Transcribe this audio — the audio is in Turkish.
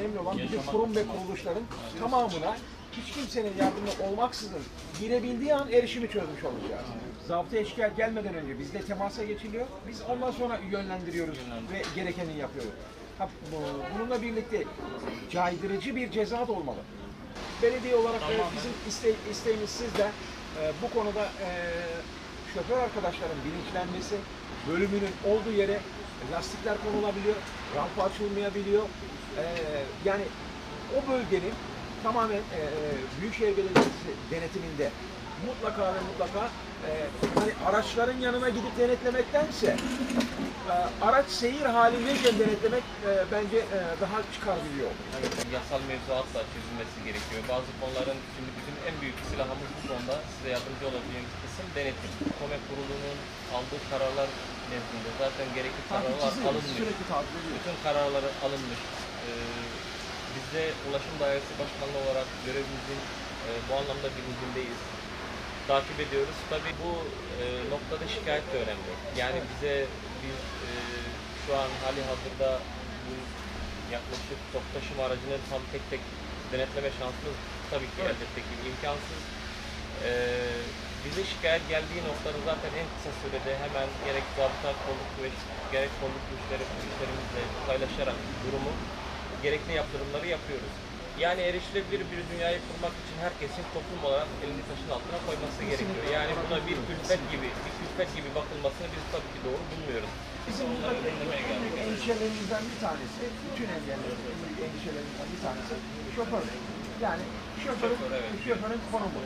önemli olan bütün kurum ve kuruluşların tamamına hiç kimsenin yardımı olmaksızın girebildiği an erişimi çözmüş olacağız. Zabıta eşkal gelmeden önce bizle temasa geçiliyor. Biz ondan sonra yönlendiriyoruz ve gerekeni yapıyoruz. Ha, bu- bununla birlikte caydırıcı bir ceza da olmalı. Belediye olarak e, bizim iste, isteğimiz sizde e, bu konuda e, şoför arkadaşların bilinçlenmesi, bölümünün olduğu yere lastikler konulabiliyor, rampa açılmayabiliyor. E, yani o bölgenin tamamen e, Büyükşehir Belediyesi denetiminde mutlaka ve mutlaka e, hani araçların yanına gidip denetlemektense e, araç seyir halindeyken denetlemek e, bence e, daha çıkarılıyor. Evet, yasal mevzuatla çözülmesi gerekiyor. Bazı konuların şimdi bizim en büyük silahımız bu konuda size yardımcı olabileceğimiz kısım denetim. KOME kurulunun aldığı kararlar nezdinde zaten gerekli kararlar alınmış. Bütün kararları alınmış. Ee, biz de Ulaşım Dairesi Başkanlığı olarak görevimizin e, bu anlamda bilincindeyiz. Takip ediyoruz. Tabii bu e, noktada şikayet de önemli. Yani bize biz e, şu an hali hazırda bu yaklaşık top taşıma aracını tam tek tek denetleme şansımız tabii ki elbette ki imkansız. Ee, bize şikayet geldiği noktada zaten en kısa sürede hemen gerek zabıta kolluk ve gerek kolluk güçleri güçlerimizle paylaşarak durumu gerekli yaptırımları yapıyoruz. Yani erişilebilir bir dünyayı kurmak için herkesin toplum olarak elini taşın altına koyması gerekiyor. Yani buna bir külfet gibi, bir külfet gibi bakılmasını biz tabii ki doğru bulmuyoruz. Bizim buradaki endişelerimizden bir tanesi, bütün endişelerimizden bir tanesi şoför. Yani şoförün, Şoför, evet. şoförün konumu.